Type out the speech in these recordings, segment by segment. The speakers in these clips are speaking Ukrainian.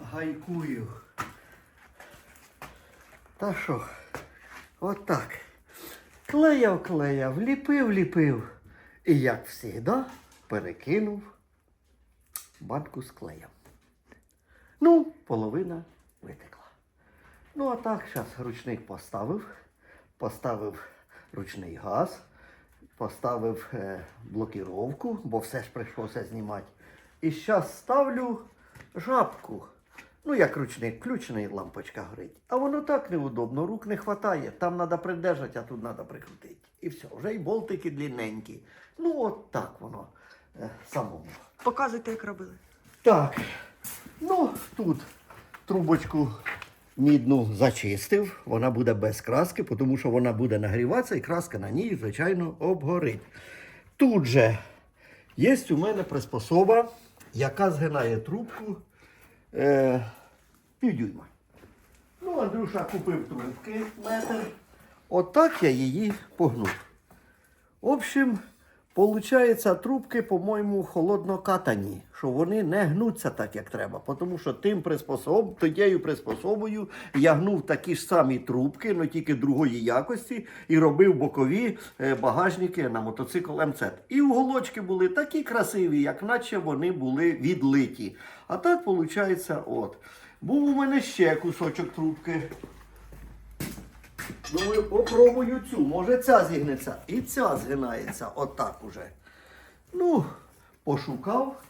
Гайкую. Та що? Отак. Клеяв, клеяв, ліпив, ліпив. І як завжди, перекинув банку з клеєм. Ну, половина витекла. Ну, а так, зараз ручник поставив, поставив ручний газ, поставив е, блокіровку, бо все ж прийшлося знімати. І зараз ставлю жабку. Ну, як ручник, включений, лампочка горить. А воно так неудобно, рук не вистачає. Там треба придержати, а тут треба прикрутити. І все, вже і болтики длинненькі. Ну, от так воно е, самому. Показуйте, як робили. Так, ну тут трубочку мідну зачистив, вона буде без краски, тому що вона буде нагріватися і краска на ній, звичайно, обгорить. Тут же є у мене приспособа, яка згинає трубку е, півдюйма. Ну, Андрюша купив трубки метр. Отак я її погнув. В общем, получається, трубки, по-моєму, холодно катані, що вони не гнуться так, як треба. Тому що тим приспособ, тією приспособою я гнув такі ж самі трубки, але тільки другої якості, і робив бокові е, багажники на мотоцикл МЦ. І уголочки були такі красиві, як наче вони були відлиті. А так виходить, от. Був у мене ще кусочок трубки. Думаю, попробую цю. Може ця зігнеться. І ця згинається. Отак уже. Ну, пошукав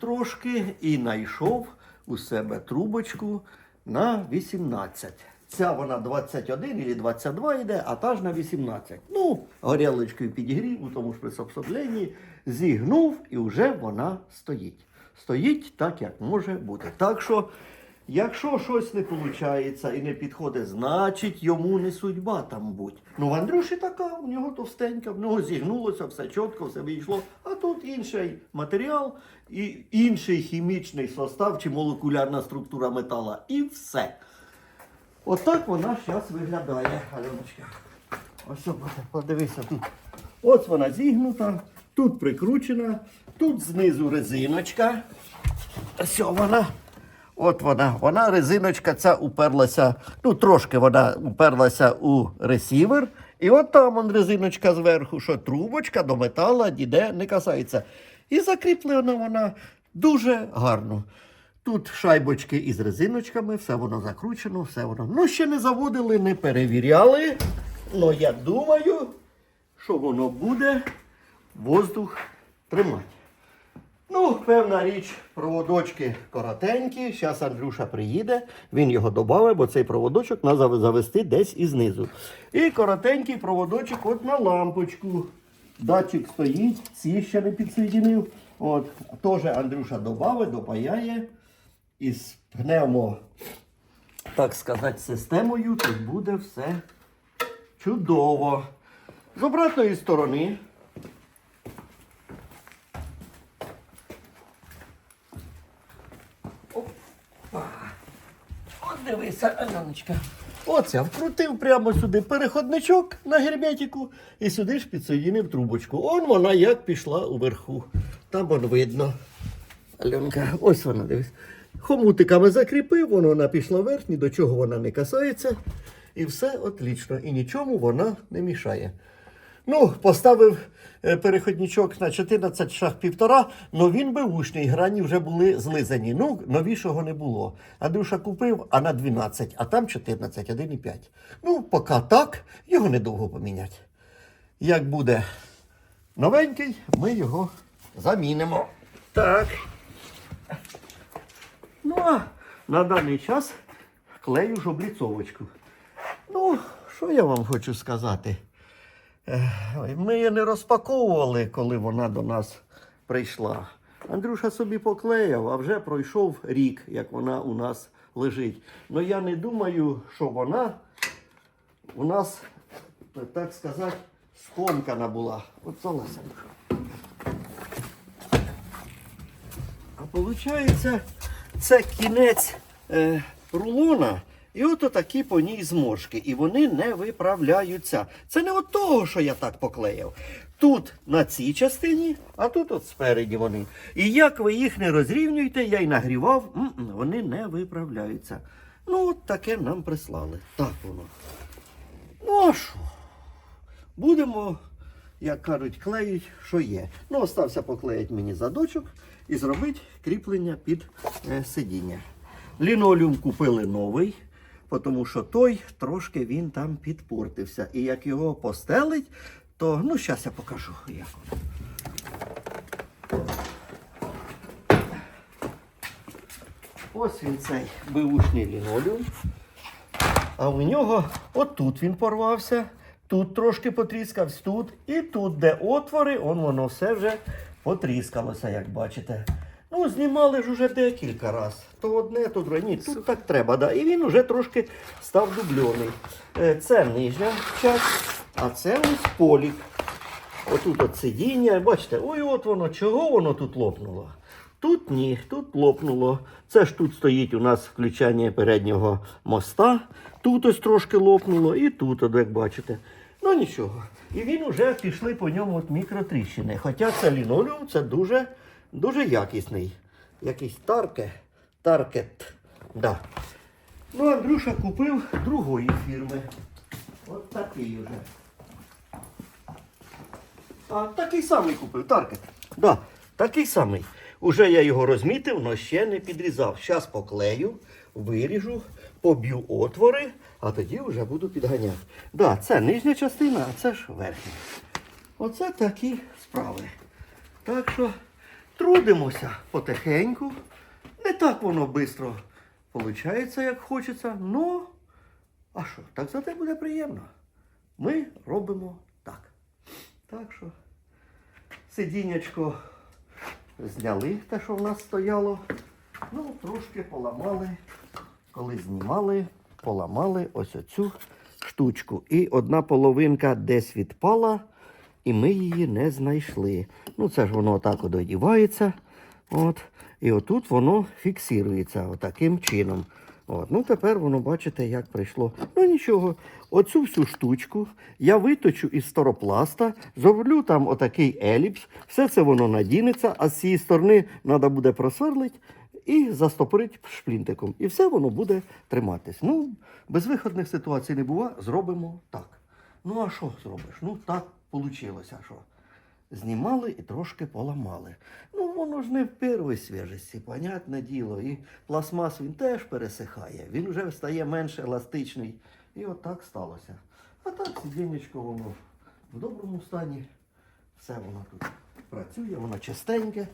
трошки і знайшов у себе трубочку на 18. Ця вона 21 або 22 йде, а та ж на 18. Ну, горілочкою підігрів у тому ж приспособленні, зігнув і вже вона стоїть. Стоїть так, як може бути. Так що Якщо щось не виходить і не підходить, значить йому не судьба там будь. Ну, в Андрюші така, в нього товстенька, в нього зігнулося, все чітко, все вийшло. А тут інший матеріал, і інший хімічний состав чи молекулярна структура метала. І все. Отак вона зараз виглядає, Альоночка. Ось подивися тут. Ось вона зігнута, тут прикручена, тут знизу резиночка. Ось вона. От вона, вона резиночка ця уперлася, ну трошки вона уперлася у ресівер. І от там он резиночка зверху, що трубочка до метала ніде не касається. І закріплена вона дуже гарно. Тут шайбочки із резиночками, все воно закручено, все воно. Ну, ще не заводили, не перевіряли. Ну, я думаю, що воно буде воздух тримати. Ну, певна річ, проводочки коротенькі. Зараз Андрюша приїде, він його додавить, бо цей проводочок треба завести десь і знизу. І коротенький проводочок от на лампочку. Датчик стоїть, ці ще не підсоєдинив. От, теж Андрюша додавить, допаяє. І з пневмо, так сказати, системою тут буде все чудово. З обратної сторони. Дивися, Альоночка. Оце вкрутив прямо сюди переходничок на герметику і сюди ж підсоєдинив трубочку. Он вона як пішла уверху. Там воно видно. Альонка, ось вона дивись. Хомутиками закріпив, воно вона пішла вверх, ні до чого вона не касається. І все отлично. І нічому вона не мішає. Ну, поставив е, переходничок на 14 шаг півтора, але він беушний, грані вже були злизані. Ну, новішого не було. Андрюша купив, а на 12, а там 14, 1,5. Ну, поки так, його недовго поміняти. Як буде новенький, ми його замінимо. Так. Ну, а на даний час клею ж обліцовочку. Ну, що я вам хочу сказати? Ми її не розпаковували, коли вона до нас прийшла. Андрюша собі поклеїв, а вже пройшов рік, як вона у нас лежить. Ну я не думаю, що вона у нас, так сказати, скомкана була. От залазь, А виходить, це кінець е, рулона, І от такі по ній зморшки, і вони не виправляються. Це не от того, що я так поклеїв. Тут на цій частині, а тут от спереді вони. І як ви їх не розрівнюєте, я й нагрівав, вони не виправляються. Ну, от таке нам прислали. Так воно. Ну, а що? Будемо, як кажуть, клеїть, що є. Ну, остався поклеїти мені задочок і зробити кріплення під е, сидіння. Лінолеум купили новий, тому що той трошки він там підпортився. І як його постелить, то ну, зараз я покажу, як. Ось він цей бивушний лінолеум. А у нього отут він порвався, тут трошки потріскався, тут і тут, де отвори, он воно все вже потріскалося, як бачите. Ну, знімали ж уже декілька разів. То одне, то друге. Ні, тут так треба, да. І він уже трошки став дубльоний. Е, Це нижня частина, а це ось полік. Отут от сидіння, бачите, ой, от воно, чого воно тут лопнуло? Тут ні, тут лопнуло. Це ж тут стоїть у нас включання переднього моста. Тут ось трошки лопнуло, і тут, от, як бачите. Ну нічого. І він вже пішли по ньому от мікротріщини. Хоча це лінолеум, це дуже, дуже якісний. Якийсь тарке, таркет. Да. Ну, Андрюша купив другої фірми. От такий вже. А, такий самий купив, Таркет. Да, такий самий. Уже я його розмітив, але ще не підрізав. Зараз поклею, виріжу, поб'ю отвори, а тоді вже буду підганяти. Да, це нижня частина, а це ж верхня. Оце такі справи. Так що трудимося потихеньку. Не так воно швидко виходить, як хочеться. Ну, а що, так зате буде приємно. Ми робимо так. Так що сидіннячко зняли те, що в нас стояло. Ну, трошки поламали. Коли знімали, поламали ось оцю штучку. І одна половинка десь відпала, і ми її не знайшли. Ну, це ж воно отак от одівається. От. І отут воно фіксується отаким чином. От. Ну, тепер воно, бачите, як прийшло. Ну нічого, оцю всю штучку я виточу із сторопласта, зроблю там отакий еліпс, все це воно надінеться, а з цієї сторони треба буде просверлити і застопорити шплінтиком. І все воно буде триматись. Ну, безвиходних ситуацій не буває, зробимо так. Ну, а що зробиш? Ну, так вийшло, що. Знімали і трошки поламали. Ну, воно ж не в першій свіжості, понятне діло. І пластмас він теж пересихає, він вже стає менш еластичний. І от так сталося. А так сидіннячко воно в доброму стані. Все воно тут працює, воно чистеньке.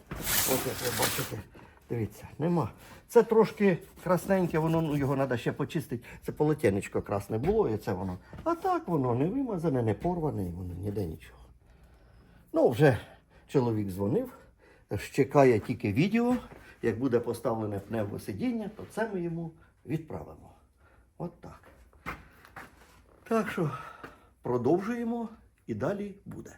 От як ви бачите, дивіться, нема. Це трошки красненьке, воно ну, його треба ще почистити. Це полотенечко красне було, і це воно. А так воно не вимазане, не порване, і воно ніде нічого. Ну, вже чоловік дзвонив, чекає тільки відео. Як буде поставлене пневмосидіння, то це ми йому відправимо. От так. Так що продовжуємо і далі буде.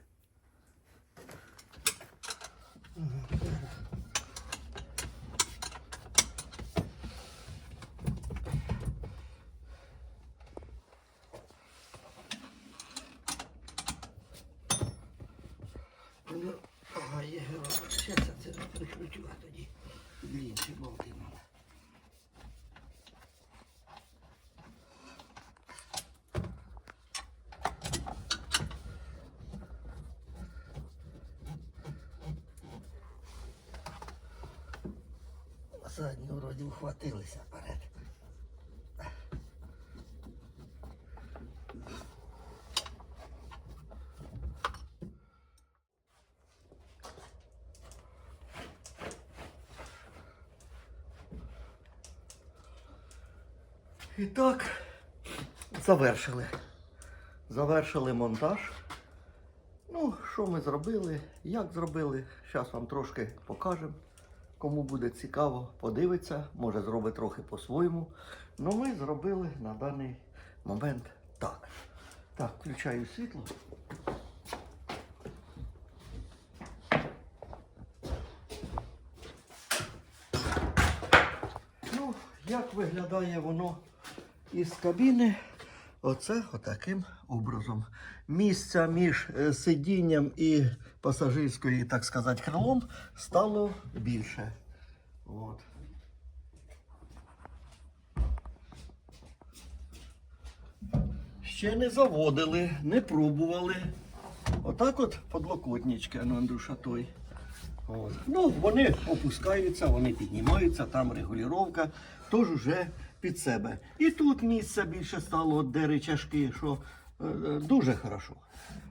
Ну, ага, є, ще це, це прикручу, а тоді інші болти треба. Задні вроді ухватилися вперед. І так, завершили. Завершили монтаж. Ну, що ми зробили, як зробили, зараз вам трошки покажемо. Кому буде цікаво, подивиться, може зробить трохи по-своєму. Ну ми зробили на даний момент так. Так, включаю світло. Ну, як виглядає воно із кабіни оце отаким образом. Місця між е, сидінням і пасажирською, так сказати, крилом стало більше. От. Ще не заводили, не пробували. Отак от подлокотнички, ну, Андрюша, той. От. Ну, вони опускаються, вони піднімаються, там регулювання, тож уже під себе. І тут місця більше стало, от де речашки, що е, е, дуже хорошо.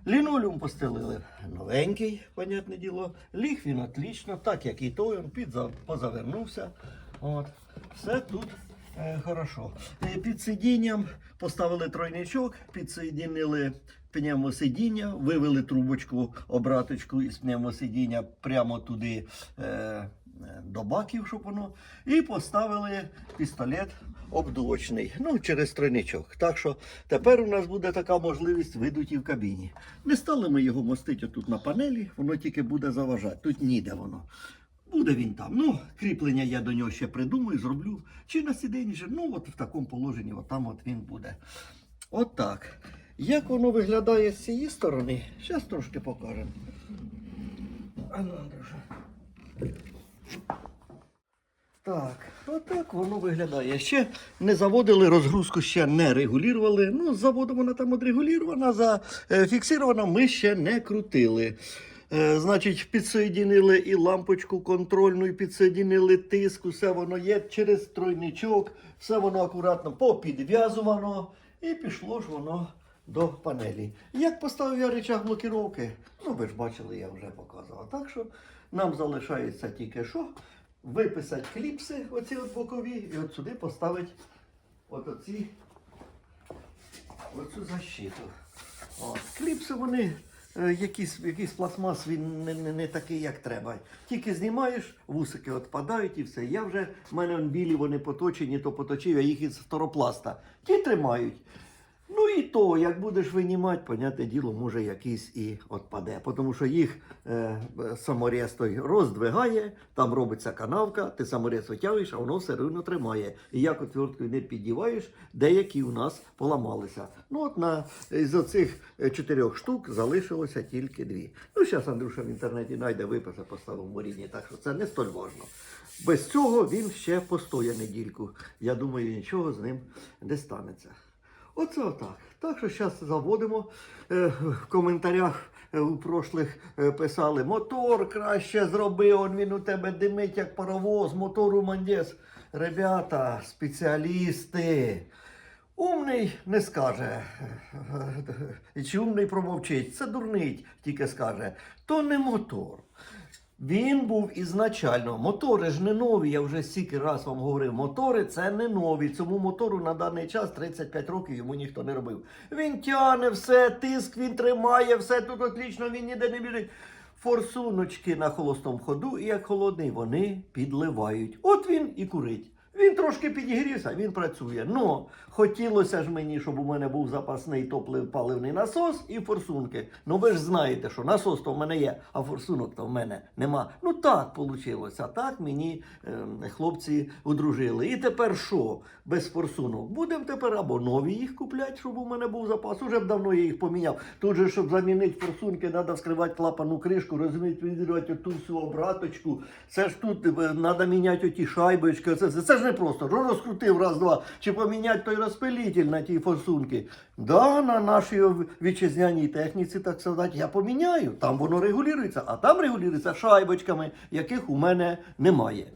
Лінолеум постелили новенький, понятне діло. Ліг він отлично, так як і той, він підза- позавернувся. От. Все тут е, хорошо. Е, Під сидінням поставили тройничок, підсоєдинили пневмосидіння, вивели трубочку, обраточку із пневмосидіння прямо туди до баків, щоб воно, і поставили пістолет обдувочний, ну, через тройничок. Так що тепер у нас буде така можливість видуті в кабіні. Не стали ми його мостити отут на панелі, воно тільки буде заважати. Тут ніде воно. Буде він там. Ну, кріплення я до нього ще придумаю, зроблю. Чи на сидінні, же, ну от в такому положенні, от там от він буде. От так. Як воно виглядає з цієї сторони, зараз трошки покажемо. А ну, Андрюша. Так, отак воно виглядає. Ще не заводили, розгрузку ще не регулювали. Ну, з заводу вона там отрегулювана, зафіксирована, ми ще не крутили. Е, значить, підсоєдинили і лампочку контрольну, і підсоєдинили тиск, все воно є через тройничок, все воно акуратно попідв'язувано і пішло ж воно до панелі. Як поставив я речах блокіровки, ну ви ж бачили, я вже показував. Так що нам залишається тільки що виписати кліпси, оці от бокові, і от сюди поставити от оці, оцю защиту. От. Кліпси вони е, якийсь, якийсь пластмас, він не, не, не такий, як треба. Тільки знімаєш, вусики відпадають і все. Я вже, в мене білі вони поточені, то поточив, я їх із фторопласта. Ті тримають. Ну і то, як будеш винімати, понятне діло, може якийсь і відпаде. Тому що їх е, саморез той роздвигає, там робиться канавка, ти саморез витягуєш, а воно все одно тримає. І як отверткою не піддіваєш, деякі у нас поламалися. Ну от на з оцих е, чотирьох штук залишилося тільки дві. Ну, зараз Андрюша в інтернеті знайде виписа, поставив в моріні, так що це не столь важно. Без цього він ще постоє недільку. Я думаю, нічого з ним не станеться. Оце отак. Так що зараз заводимо. Е, в коментарях е, у прошлих е, писали, мотор краще зроби, он він у тебе димить, як паровоз, мотору мандес. Ребята, спеціалісти. Умний не скаже. Чи умний промовчить? Це дурний тільки скаже. То не мотор. Він був ізначально. Мотори ж не нові, я вже стільки раз вам говорив. Мотори це не нові. Цьому мотору на даний час 35 років йому ніхто не робив. Він тяне все, тиск він тримає, все тут отлічно, він ніде не біжить. Форсуночки на холостому ходу, і як холодний, вони підливають. От він і курить. Він трошки підігрівся, він працює. Ну, хотілося ж мені, щоб у мене був запасний топлив паливний насос і форсунки. Ну ви ж знаєте, що насос то в мене є, а форсунок то в мене нема. Ну так вийшло. Так мені е, хлопці одружили. І тепер що? Без форсунок? Будемо тепер або нові їх купляти, щоб у мене був запас. Уже б давно я їх поміняв. Тут же, щоб замінити форсунки, треба вскривати клапану кришку, розмінювати ту всю обраточку. Це ж тут треба міняти оті шайбочки. Це, це ж не просто. Що розкрутив раз-два. Чи поміняти той розпилитель на ті форсунки. Да, на нашій вітчизняній техніці, так сказати, я поміняю. Там воно регулюється, а там регулюється шайбочками, яких у мене немає.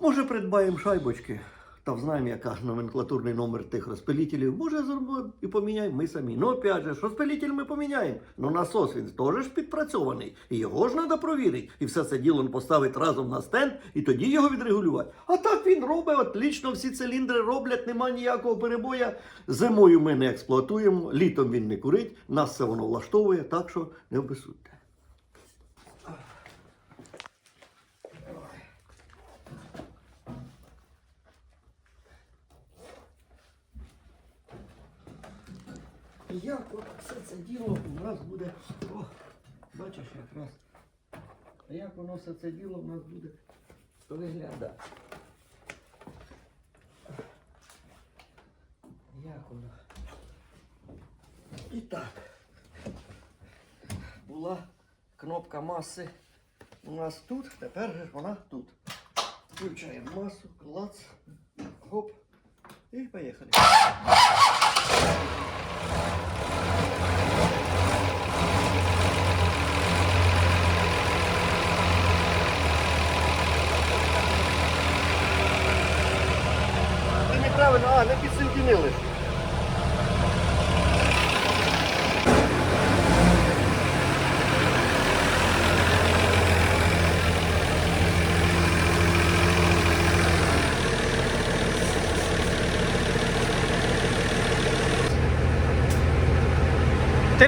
Може, придбаємо шайбочки, та знаємо, яка номенклатурний номер тих розпилителів. Може, зробимо і поміняємо ми самі. Ну, опять же, ж, розпилитель ми поміняємо. Ну, насос він теж ж підпрацьований. І його ж треба провірити. І все це діло поставити разом на стенд, і тоді його відрегулювати. А так він робить, отлично, всі циліндри роблять, нема ніякого перебоя. Зимою ми не експлуатуємо, літом він не курить, нас все воно влаштовує, так що не обесудьте. як от все це діло у нас буде... О, бачиш якраз, як воно все це діло у нас буде виглядати. Як воно? І так, була кнопка маси у нас тут, тепер вона тут. Включаємо масу, клац, хоп. І поїхали. Ти неправильно, а, не підсоединили.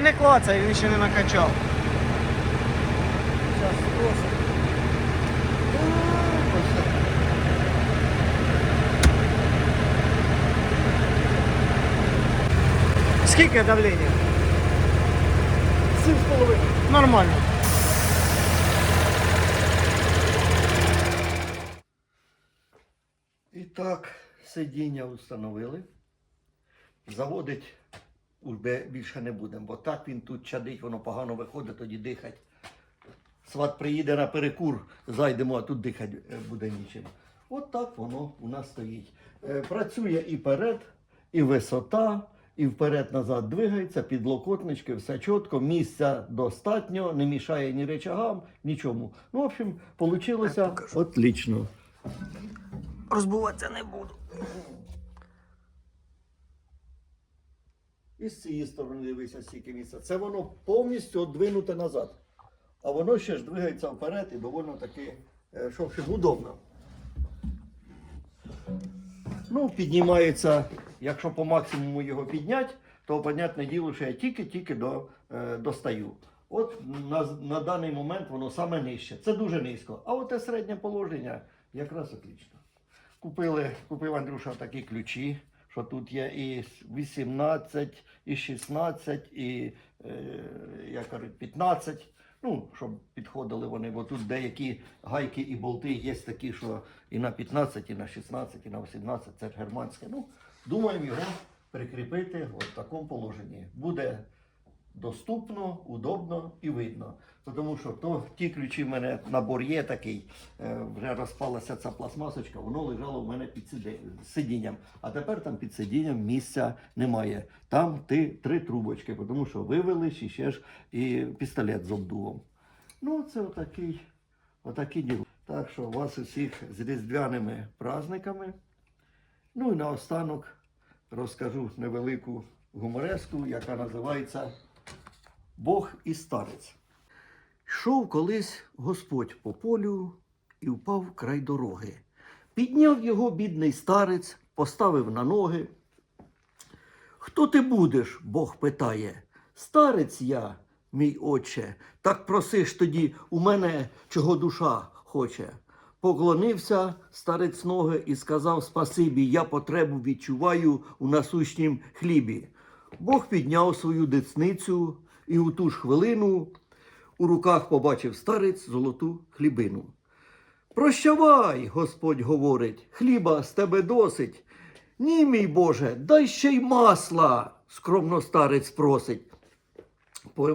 Ти не клацай, він ще не накачав. Зараз просто. Скільки давлення? Сім з половиною. Нормально. І так, сидіння встановили. Заводить уже більше не будемо, бо так він тут чадить, воно погано виходить, тоді дихать. Сват приїде на перекур, зайдемо, а тут дихати буде нічим. От так воно у нас стоїть. Працює і перед, і висота, і вперед-назад двигається, підлокотнички, все чітко, місця достатньо, не мішає ні речагам, нічому. Ну, в общем, вийшло отлично. Розбуватися не буду. І з цієї сторони дивися, скільки місця. Це воно повністю одвинуте назад. А воно ще ж двигається вперед і доволі таки, е, що удобно. Ну, піднімається, якщо по максимуму його підняти, то, понятне діло, що я тільки-тільки до, е, достаю. От на, на даний момент воно саме нижче. Це дуже низько. А от те середнє положення якраз отлично. Купили, купив Андрюша такі ключі, що тут є і 18, і 16, і е, як кажуть, 15. Ну, щоб підходили вони, бо тут деякі гайки і болти є такі, що і на 15, і на 16, і на 18, це германське. Ну, думаємо його прикріпити в такому положенні. Буде доступно, удобно і видно. Тому що то, ті ключі в мене набор є такий, е, вже розпалася ця пластмасочка, воно лежало в мене під сидінням. А тепер там під сидінням місця немає. Там ти, три трубочки, тому що вивели ще, ще ж і пістолет з обдувом. Ну, це отакий, отакий діло. Так що вас усіх з різдвяними праздниками. Ну і наостанок розкажу невелику гумореску, яка називається Бог і старець. Йшов колись Господь по полю і впав край дороги. Підняв його бідний старець, поставив на ноги. Хто ти будеш? Бог питає. Старець я, мій отче, так проси ж тоді у мене, чого душа хоче. Поклонився старець ноги і сказав спасибі, я потребу відчуваю у насущнім хлібі. Бог підняв свою десницю і у ту ж хвилину у руках побачив старець золоту хлібину. Прощавай, Господь говорить, хліба з тебе досить. Ні, мій Боже, дай ще й масла, скромно старець просить.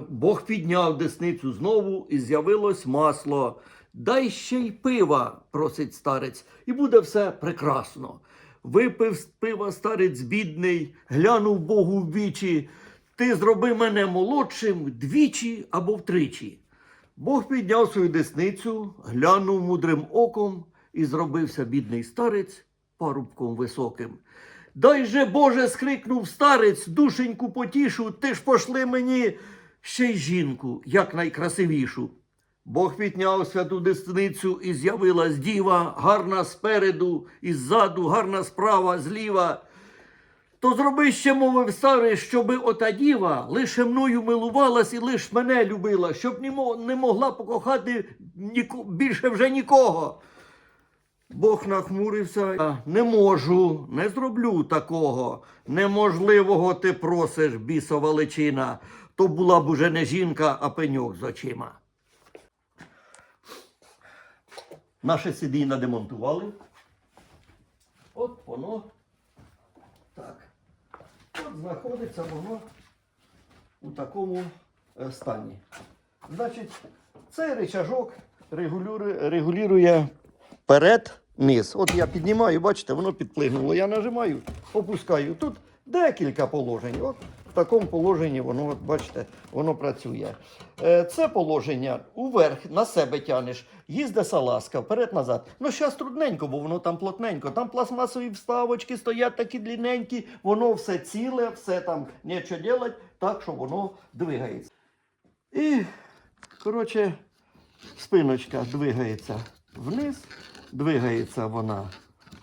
Бог підняв десницю знову і з'явилось масло. Дай ще й пива, просить старець, і буде все прекрасно. Випив пива старець бідний, глянув Богу в вічі. Ти зроби мене молодшим двічі або втричі. Бог підняв свою десницю, глянув мудрим оком і зробився бідний старець парубком високим. Дай же, Боже, скрикнув старець, душеньку потішу, ти ж пошли мені ще й жінку, як найкрасивішу. Бог підняв святу десницю і з'явилась діва, гарна спереду і ззаду, гарна справа, зліва. То зроби ще, мовив старий, щоби ота діва лише мною милувалась і лиш мене любила, щоб не, могла покохати ніко, більше вже нікого. Бог нахмурився. «Я Не можу, не зроблю такого. Неможливого ти просиш, бісова личина. То була б уже не жінка, а пеньок з очима. Наше сидіння демонтували. От воно так. От знаходиться воно у такому е, стані. Значить, цей ричажок регулює, регулює перед низ. От я піднімаю, бачите, воно підплигнуло. Я нажимаю, опускаю. Тут декілька положень. От такому положенні воно, от, бачите, воно працює. Е, Це положення уверх на себе тянеш, їздить салазка, вперед-назад. Ну, зараз трудненько, бо воно там плотненько. Там пластмасові вставочки стоять такі длинненькі, воно все ціле, все там нічого делать, так що воно двигається. І, коротше, спиночка двигається вниз, двигається вона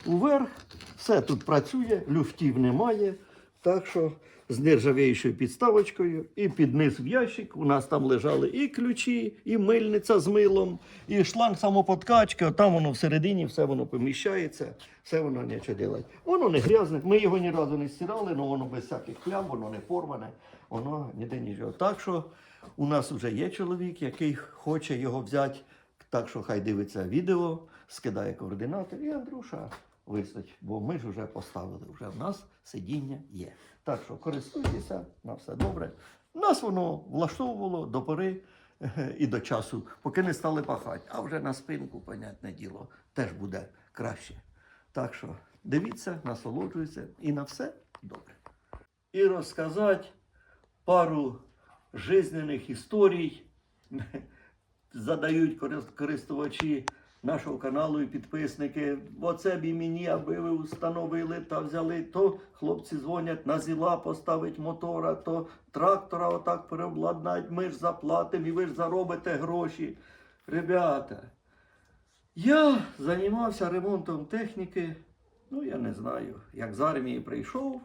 уверх. Все тут працює, люфтів немає. Так що з нержавіючою підставочкою і під низ в ящик. У нас там лежали і ключі, і мильниця з милом, і шланг самоподкачки. Там воно всередині, все воно поміщається, все воно нічого делать. Воно не грязне. Ми його ні разу не стирали, але воно без всяких плям, воно не порване, воно ніде нічого. Так що у нас вже є чоловік, який хоче його взяти. Так що хай дивиться відео, скидає координати, і Андрюша висить, бо ми ж вже поставили, вже в нас сидіння є. Так що користуйтеся, на все добре. Нас воно влаштовувало до пори е, і до часу, поки не стали пахати. А вже на спинку, понятне діло, теж буде краще. Так що дивіться, насолоджуйтеся і на все добре. І розказати пару жизненних історій задають корис- користувачі нашого каналу і підписники. Оце б і мені, аби ви установили та взяли, то хлопці дзвонять на зіла поставить мотора, то трактора отак переобладнать, ми ж заплатимо і ви ж заробите гроші. Ребята, я займався ремонтом техніки, ну я не знаю, як з армії прийшов,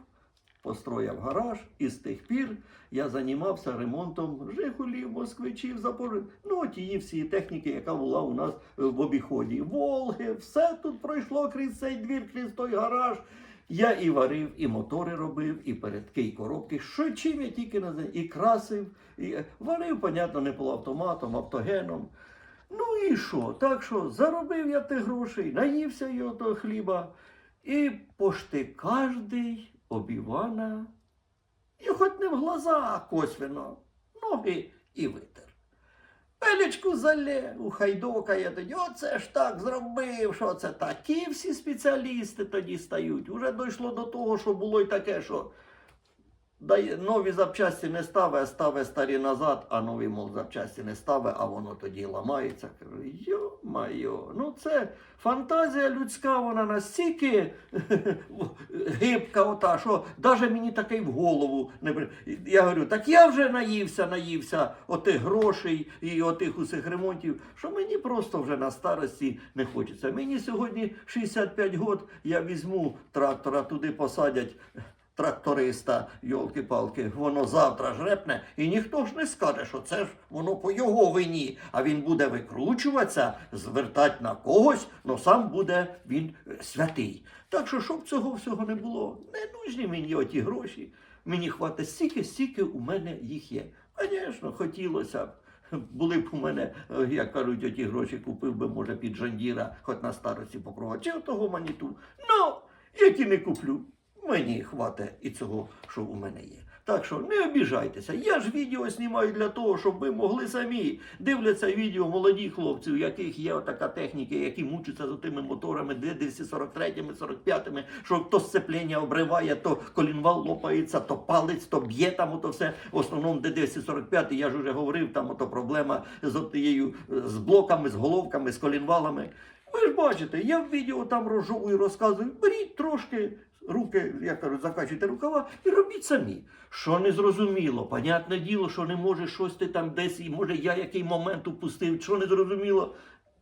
построїв гараж, і з тих пір я займався ремонтом Жигулів, москвичів, Запорожців, ну тієї всієї техніки, яка була у нас в обіході. Волги, все тут пройшло крізь цей двір, крізь той гараж. Я і варив, і мотори робив, і передки, і коробки. Що чим я тільки не і красив, і е, варив, понятно, не полуавтоматом, автогеном. Ну і що? Так що заробив я тих грошей, наївся його того хліба, і пошти кожний об Івана, і хоч не в глаза, а косвенно, ноги і витер. Пелічку залє, у хайдока я тоді, оце ж так зробив, що це такі всі спеціалісти тоді стають. Уже дійшло до того, що було й таке, що нові запчасті не ставить, а ставить старі назад, а нові, мов, запчасті не ставить, а воно тоді ламається. Кажу, йо-майо, ну це фантазія людська, вона настільки гибка, ота, що навіть мені таке в голову не при- Я говорю, так я вже наївся, наївся отих грошей і отих усіх ремонтів, що мені просто вже на старості не хочеться. Мені сьогодні 65 років, я візьму трактора, туди посадять тракториста, йолки-палки, воно завтра жрепне, і ніхто ж не скаже, що це ж воно по його вині, а він буде викручуватися, звертати на когось, але сам буде він е, святий. Так що, щоб цього всього не було, не нужні мені оті гроші. Мені хватить стільки, стільки у мене їх є. Звісно, хотілося б. Були б у мене, е, як кажуть, оті гроші купив би, може, під жандіра, хоч на старості попробувати, чи отого маніту. Ну, я ті не куплю. Мені хватить і цього, що у мене є. Так що не обіжайтеся. Я ж відео знімаю для того, щоб ви могли самі дивляться відео молоді хлопці, у яких є така техніка, які мучаться за тими моторами 243-ми, 45-ми, що то сцеплення обриває, то колінвал лопається, то палець, то б'є там, ото все. В основному D245, я ж вже говорив, там ото проблема з тією з блоками, з головками, з колінвалами. Ви ж бачите, я в відео там розжовую, розказую, беріть трошки руки, як кажуть, закачуйте рукава і робіть самі. Що не зрозуміло, понятне діло, що не може щось ти там десь, і може я який момент упустив, що не зрозуміло.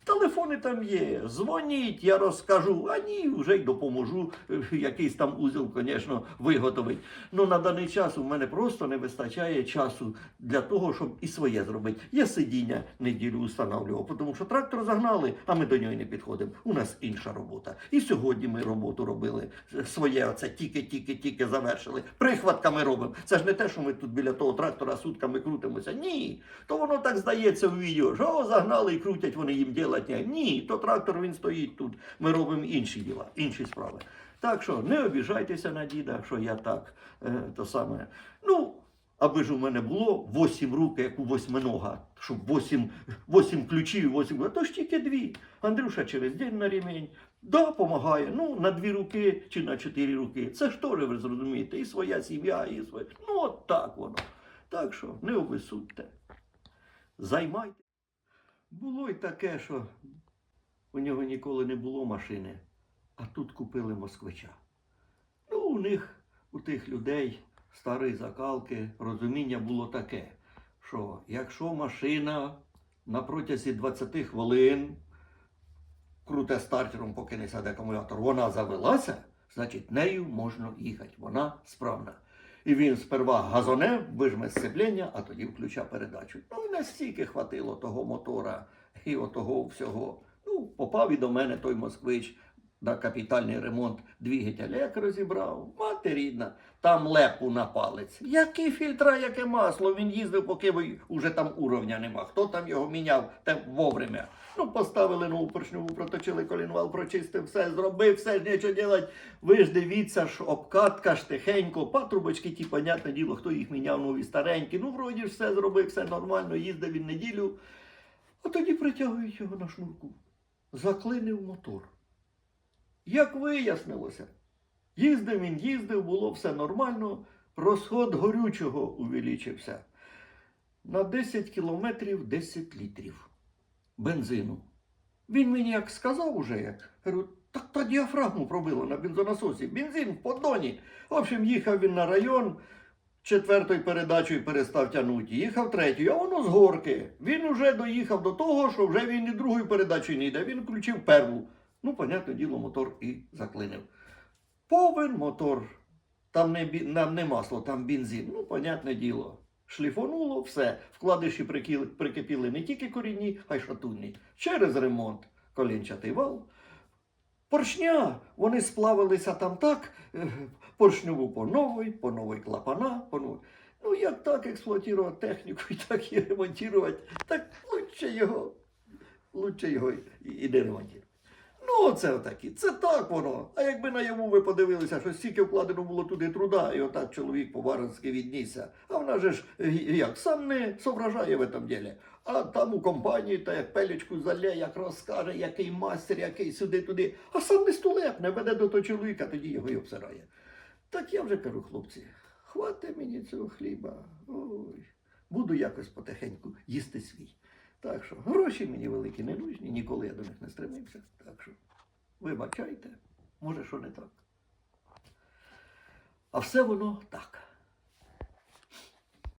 Телефони там є, дзвоніть, я розкажу, а ні, вже й допоможу. е, Якийсь там узел, звісно, виготовить. Ну на даний час у мене просто не вистачає часу для того, щоб і своє зробити. Я сидіння неділю установлював, тому що трактор загнали, а ми до нього не підходимо. У нас інша робота. І сьогодні ми роботу робили своє. Оце тільки-тільки-тільки завершили. Прихватками робимо. Це ж не те, що ми тут біля того трактора сутками крутимося. Ні. То воно так здається в відео. Що загнали і крутять вони їм ділать. Ні, то трактор він стоїть тут. Ми робимо інші діла, інші справи. Так що не обіжайтеся на діда, що я так е, то саме. Ну, Аби ж у мене було 8 рук, як у восьминога, щоб 8, 8 ключів, 8, а то ж тільки дві. Андрюша через день на ремінь. Да, помагає. Ну, на дві руки чи на чотири руки. Це ж теж ви зрозумієте, і своя сім'я, і своє. Ну, от так воно. Так що не обесудьте. Займайте. Було й таке, що у нього ніколи не було машини, а тут купили москвича. Ну, у них, у тих людей, старої закалки, розуміння було таке, що якщо машина на протязі 20 хвилин круте стартером, поки не сяде акумулятор, вона завелася, значить нею можна їхати. Вона справна. І він сперва газоне, вижме сцеплення, а тоді включа передачу. Ну, настільки хватило того мотора і отого всього. Ну, попав і до мене той москвич на капітальний ремонт двигателя, як розібрав. Мати рідна, там лепу на палець. Які фільтра, яке масло. Він їздив, поки уже там уровня нема. Хто там його міняв, те вовремя. Ну, поставили нову поршневу, проточили колінвал, прочистив, все, зробив, все, нічого делать. Ви ж дивіться, ж обкатка ж тихенько, патрубочки, ті, понятне діло, хто їх міняв, нові старенькі. Ну, вроді ж все зробив, все нормально, їздив він неділю. А тоді притягують його на шнурку. Заклинив мотор. Як вияснилося, їздив він, їздив, було все нормально, розход горючого увеличився. На 10 кілометрів 10 літрів бензину. Він мені як сказав уже, як говорю, так та діафрагму пробило на бензонасосі. Бензин в поддоні. В общем, їхав він на район, четвертою передачею перестав тягнути. Їхав третьою, а воно з горки. Він уже доїхав до того, що вже він і другою передачею не йде. Він включив перву. Ну, понятне діло, мотор і заклинив. Повен мотор. Там не, там не масло, там бензин. Ну, понятне діло. Шліфонуло, все. Вкладиші прикипіли не тільки корінні, а й шатунні. Через ремонт колінчатий вал. Поршня, вони сплавилися там так, е, поршневу по новій, по новій клапана, по новій. Ну, як так експлуатувати техніку і так і ремонтувати, так лучше його, лучше його і не ремонтувати. Ну, оце отакі. Це так воно. А якби на йому ви подивилися, що стільки вкладено було туди труда, і отак чоловік по-баранськи віднісся. А вона же ж е, як сам не соображає в цьому ділі. А там у компанії та як пелечку залє, як розкаже, який мастер, який сюди-туди. А сам не стулепне, веде до того чоловіка, тоді його й обсирає. Так я вже кажу, хлопці, хвати мені цього хліба. Ой, буду якось потихеньку їсти свій. Так що гроші мені великі не нужні, ніколи я до них не стремився. Так що вибачайте, може, що не так. А все воно так.